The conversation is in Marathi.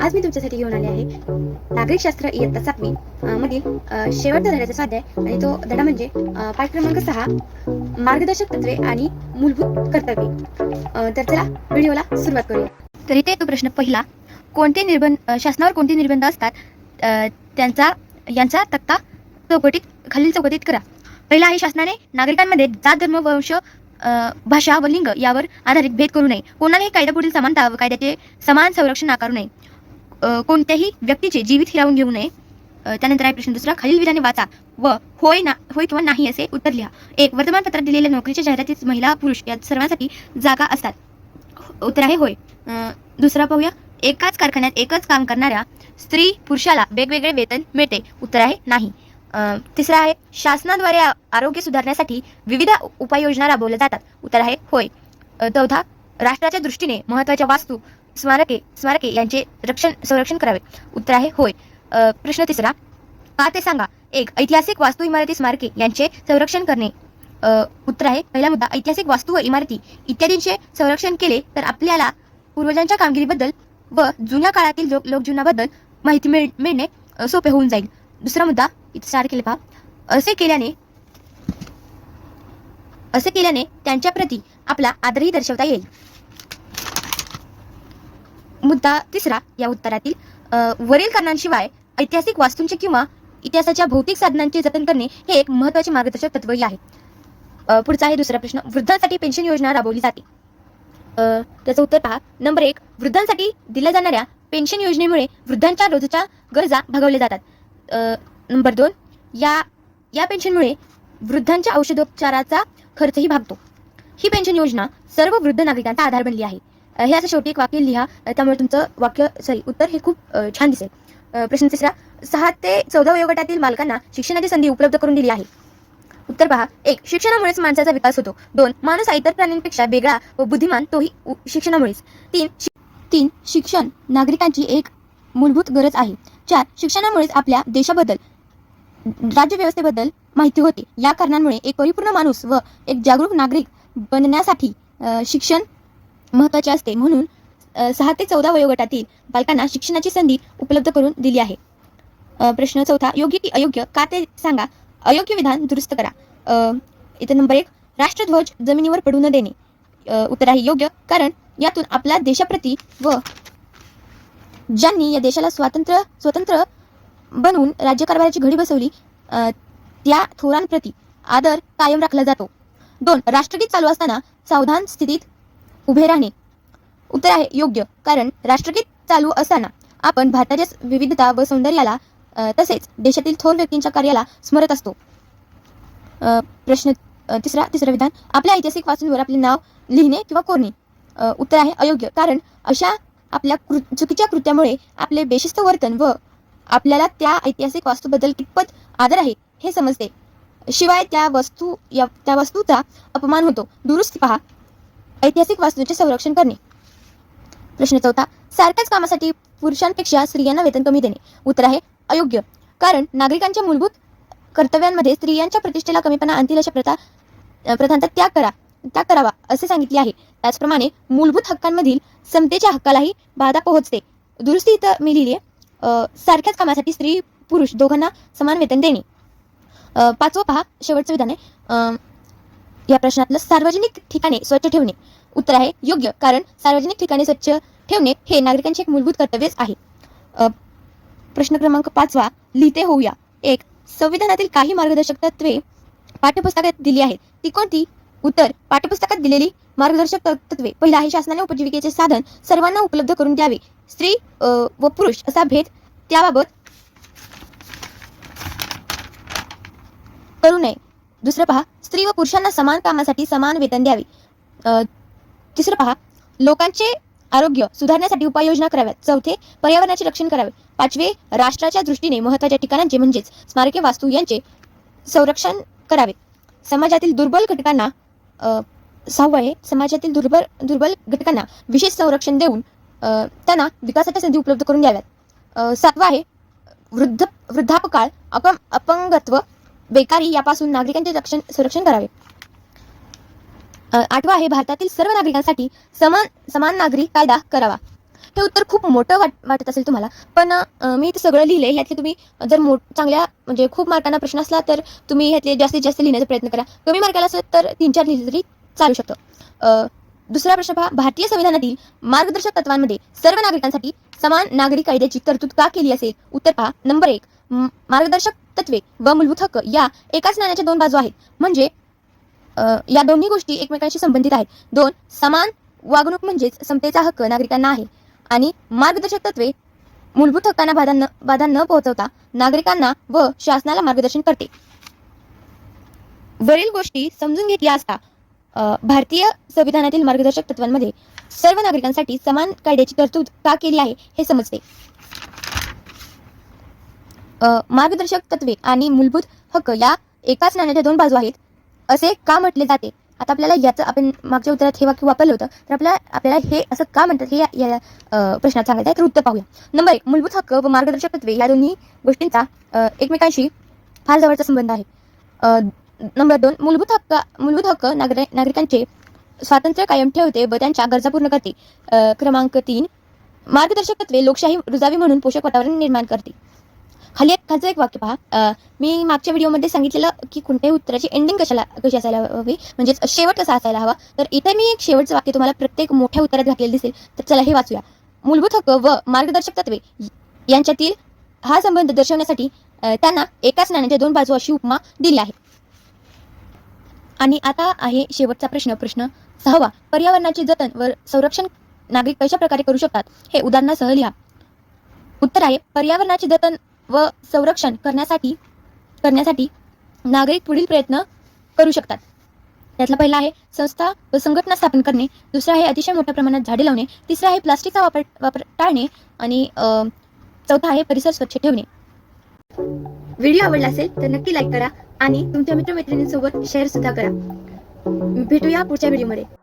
आज मी तुमच्यासाठी घेऊन आले आहे. नागरिकशास्त्र इयत्ता सातवी. मधील शेवटचा धड्याचा स्वाध्याय. आणि तो धडा म्हणजे पाठ क्रमांक सहा मार्गदर्शक तत्वे आणि मूलभूत कर्तव्ये. तर चला व्हिडिओला सुरुवात करूया. तर इथे तो प्रश्न पहिला. कोणते निर्बंध शासनावर कोणते निर्बंध असतात? त्यांचा यांचा तक्ता चौकटीत खालील चौकटीत करा. पहिला आहे शासनाने नागरिकांमध्ये जात धर्म वंश भाषा व लिंग यावर आधारित भेद करू नये. कोणालाही कायद्यापुढील समानता व कायद्याचे समान संरक्षण नाकारू नये. कोणत्याही व्यक्तीचे जीवित हिरावून घेऊ नये. त्यानंतर आहे प्रश्न दुसरा. खालील विधाने वाचा व होय ना होय किंवा नाही असे उत्तर लिहा. एक वर्तमानपत्रात दिलेल्या नोकरीच्या जाहिरातीत महिला पुरुष या सर्वांसाठी जागा असतात. हो, उत्तर आहे होय. अं, दुसरा पाहूया. एकाच कारखान्यात एकच काम करणाऱ्या स्त्री पुरुषाला वेगवेगळे वेतन मिळते. उत्तर आहे नाही. तिसरा आहे शासनाद्वारे आरोग्य सुधारण्यासाठी विविध उपाययोजना राबवल्या जातात. उत्तर आहे होय. चौथा राष्ट्राच्या दृष्टीने महत्त्वाच्या वास्तू स्मारके स्मारके यांचे रक्षण संरक्षण करावे. उत्तर आहे होय. प्रश्न तिसरा का ते सांगा? एक ऐतिहासिक वास्तू इमारती स्मारके यांचे संरक्षण करणे. उत्तर आहे पहिला मुद्दा ऐतिहासिक वास्तू व इमारती इत्यादींचे संरक्षण केले तर आपल्याला पूर्वजांच्या कामगिरीबद्दल व जुन्या काळातील लोक लोकजीवनाबद्दल माहिती मिळ मिळणे सोपे होऊन जाईल. दुसरा मुद्दा इथे स्टार्ट केले पहा असे केल्याने असे केल्याने त्यांच्या प्रती आपला आदरही दर्शवता येईल. मुद्दा तिसरा या उत्तरातील वरील कारणांशिवाय ऐतिहासिक वास्तूंचे किंवा इतिहासाच्या भौतिक साधनांचे जतन करणे हे एक महत्त्वाचे मार्गदर्शक तत्वही आहे. पुढचा आहे दुसरा प्रश्न. वृद्धांसाठी पेन्शन योजना राबवली जाते. त्याचं उत्तर पहा. नंबर एक वृद्धांसाठी दिल्या जाणाऱ्या पेन्शन योजनेमुळे वृद्धांच्या रोजच्या गरजा भागवल्या जातात. नंबर दोन या या पेन्शनमुळे वृद्धांच्या औषधोपचाराचा खर्चही भागतो. ही पेन्शन योजना सर्व वृद्ध नागरिकांचा आधार बनली आहे. हे असं शेवटी एक वाक्य लिहा त्यामुळे तुमचं वाक्य सॉरी उत्तर हे खूप छान दिसेल. प्रश्न तिसरा सहा ते चौदा वयोगटातील मालकांना शिक्षणाची संधी उपलब्ध करून दिली आहे. उत्तर पहा एक शिक्षणामुळेच माणसाचा विकास होतो. दोन माणूस हा इतर प्राण्यांपेक्षा वेगळा व बुद्धिमान तोही शिक्षणामुळेच. तीन तीन शिक्षण नागरिकांची एक मूलभूत गरज आहे. चार शिक्षणामुळेच आपल्या देशाबद्दल राज्यव्यवस्थेबद्दल माहिती होते. या कारणांमुळे एक परिपूर्ण माणूस व एक जागरूक नागरिक बनण्यासाठी शिक्षण महत्त्वाचे असते. म्हणून सहा ते चौदा वयोगटातील बालकांना शिक्षणाची संधी उपलब्ध करून दिली आहे. प्रश्न चौथा योग्य की अयोग्य? का ते सांगा? अयोग्य विधान दुरुस्त करा. अ, इथे नंबर एक राष्ट्रध्वज जमिनीवर पडू न देणे. उत्तर आहे योग्य कारण यातून आपल्या देशाप्रती व ज्यांनी या देशाला स्वातंत्र्य स्वतंत्र बनवून राज्यकारभाराची घडी बसवली त्या थोरांप्रती आदर कायम राखला जातो. दोन राष्ट्रगीत चालू असताना सावधान स्थितीत उभे राहणे. उत्तर आहे योग्य. कारण राष्ट्रगीत चालू असताना आपण भारताच्या विविधता व सौंदर्याला तसेच देशातील थोर व्यक्तींच्या कार्याला स्मरत असतो. प्रश्न तिसरा तिसरं विधान. आपल्या ऐतिहासिक वाचूनवर आपले नाव लिहिणे किंवा कोरणे. उत्तर आहे अयोग्य. कारण अशा आपल्या कृ चुकीच्या कृत्यामुळे आपले बेशिस्त वर्तन व आपल्याला त्या ऐतिहासिक वास्तूबद्दल कितपत आदर आहे हे समजते. शिवाय त्या वस्तू या त्या वस्तूचा अपमान होतो. दुरुस्ती पहा. ऐतिहासिक वास्तूचे संरक्षण करणे. प्रश्न चौथा. सारख्याच कामासाठी पुरुषांपेक्षा स्त्रियांना वेतन कमी देणे. उत्तर आहे अयोग्य. कारण नागरिकांच्या मूलभूत कर्तव्यांमध्ये स्त्रियांच्या प्रतिष्ठेला कमीपणा आणतील अशा प्रथा प्रथांचा त्याग करा त्याग करावा असे सांगितले आहे. त्याचप्रमाणे मूलभूत हक्कांमधील समतेच्या हक्कालाही बाधा पोहोचते. दुरुस्ती इथं मी लिहिली आहे सारख्याच कामासाठी स्त्री पुरुष दोघांना समान वेतन देणे. पाचवं पहा शेवटचं विधान आहे. या प्रश्नातलं सार्वजनिक ठिकाणे स्वच्छ ठेवणे. उत्तर आहे योग्य कारण सार्वजनिक ठिकाणे स्वच्छ ठेवणे हे नागरिकांचे एक मूलभूत कर्तव्यच आहे. प्रश्न क्रमांक पाचवा लिहिते होऊया. एक संविधानातील काही मार्गदर्शक तत्वे पाठ्यपुस्तकात दिली आहेत. ती कोणती? उत्तर पाठ्यपुस्तकात दिलेली मार्गदर्शक तत्वे पहिला आहे शासनाने उपजीविकेचे साधन सर्वांना उपलब्ध करून द्यावे. स्त्री व पुरुष असा भेद त्याबाबत करू नये. दुसरं पहा स्त्री व पुरुषांना समान कामासाठी समान वेतन द्यावे. तिसरं पहा लोकांचे आरोग्य सुधारण्यासाठी उपाययोजना कराव्यात. चौथे पर्यावरणाचे रक्षण करावे. पाचवे राष्ट्राच्या दृष्टीने महत्त्वाच्या ठिकाणांचे म्हणजेच स्मारके वास्तू यांचे संरक्षण करावे. समाजातील दुर्बल घटकांना सहावं आहे समाजातील दुर्बल दुर्बल घटकांना विशेष संरक्षण देऊन त्यांना विकासाच्या संधी उपलब्ध करून द्याव्यात. सातवा आहे वृद्ध वृद्धापकाळ अपंग अपंगत्व बेकारी यापासून नागरिकांचे रक्षण संरक्षण करावे. आठवा आहे भारतातील सर्व नागरिकांसाठी समान समान नागरिक कायदा करावा. हे उत्तर खूप मोठं वाट वाटत असेल तुम्हाला पण मी ते सगळं लिहिले यातले तुम्ही जर मो चांगल्या म्हणजे खूप मार्कांना प्रश्न असला तर तुम्ही ह्यातले जास्तीत जास्त लिहिण्याचा प्रयत्न करा. कमी मार्काला असेल तर तीन चार लिहिले तरी चालू शकतं. अं, दुसरा प्रश्न पहा. भारतीय संविधानातील मार्गदर्शक तत्वांमध्ये सर्व नागरिकांसाठी समान नागरी कायद्याची तरतूद का केली असेल? उत्तर पहा. नंबर एक मार्गदर्शक तत्वे व मूलभूत हक्क या एकाच नाण्याच्या दोन बाजू आहेत. म्हणजे या दोन्ही गोष्टी एकमेकांशी संबंधित आहेत. दोन समान वागणूक म्हणजेच समतेचा हक्क नागरिकांना आहे. आणि मार्गदर्शक तत्वे मूलभूत हक्कांना बाधा न बाधा न पोहोचवता नागरिकांना व शासनाला मार्गदर्शन करते. वरील गोष्टी समजून घेतल्या असता भारतीय संविधानातील मार्गदर्शक तत्वांमध्ये सर्व नागरिकांसाठी समान कायद्याची तरतूद का केली आहे हे समजते. मार्गदर्शक तत्वे आणि मूलभूत हक्क या एकाच नाण्याच्या दोन बाजू आहेत. असे का म्हटले जाते? आता आपल्याला याचं आपण मागच्या उत्तरात हे वाक्य वापरलं होतं तर आपल्याला आपल्याला हे असं का म्हणतात हे या, प्रश्नात सांगायचं आहे तर उत्तर पाहूया. नंबर एक मूलभूत हक्क व मार्गदर्शक तत्वे या दोन्ही गोष्टींचा एकमेकांशी फार जवळचा संबंध आहे. नंबर दोन मूलभूत हक्क मूलभूत हक्क नागरि नागरिकांचे स्वातंत्र्य कायम ठेवते व त्यांच्या गरजा पूर्ण करते. क्रमांक तीन मार्गदर्शक तत्वे लोकशाही रुजावी म्हणून पोषक वातावरण निर्माण करते. खाली एक खालचं एक वाक्य पहा. मी मागच्या व्हिडिओमध्ये सांगितलेलं की कोणत्याही उत्तराची एंडिंग कशाला कशी असायला हवी? म्हणजेच शेवट कसा असायला हवा? तर इथे मी एक शेवटचं वाक्य तुम्हाला प्रत्येक मोठ्या उत्तरात घातलेलं दिसेल. तर चला हे वाचूया. मूलभूत हक्क व मार्गदर्शक तत्वे यांच्यातील हा संबंध दर्शवण्यासाठी त्यांना एकाच नाण्याच्या दोन बाजू अशी उपमा दिली आहे. आणि आता आहे शेवटचा प्रश्न प्रश्न सहावा. पर्यावरणाचे जतन व संरक्षण नागरिक कशा प्रकारे करू शकतात? हे उदाहरणासह लिहा. उत्तर आहे पर्यावरणाचे जतन व संरक्षण करण्यासाठी करण्यासाठी नागरिक पुढील प्रयत्न करू शकतात. त्यातला पहिला आहे संस्था व संघटना स्थापन करणे. दुसरा आहे अतिशय मोठ्या प्रमाणात झाडे लावणे. तिसरा आहे प्लास्टिकचा वापर वापर टाळणे. आणि चौथा आहे परिसर स्वच्छ ठेवणे. व्हिडिओ आवडला असेल तर नक्की लाईक करा. आणि तुमच्या मित्रमैत्रिणींसोबत शेअर सुद्धा करा. भेटूया पुढच्या व्हिडिओमध्ये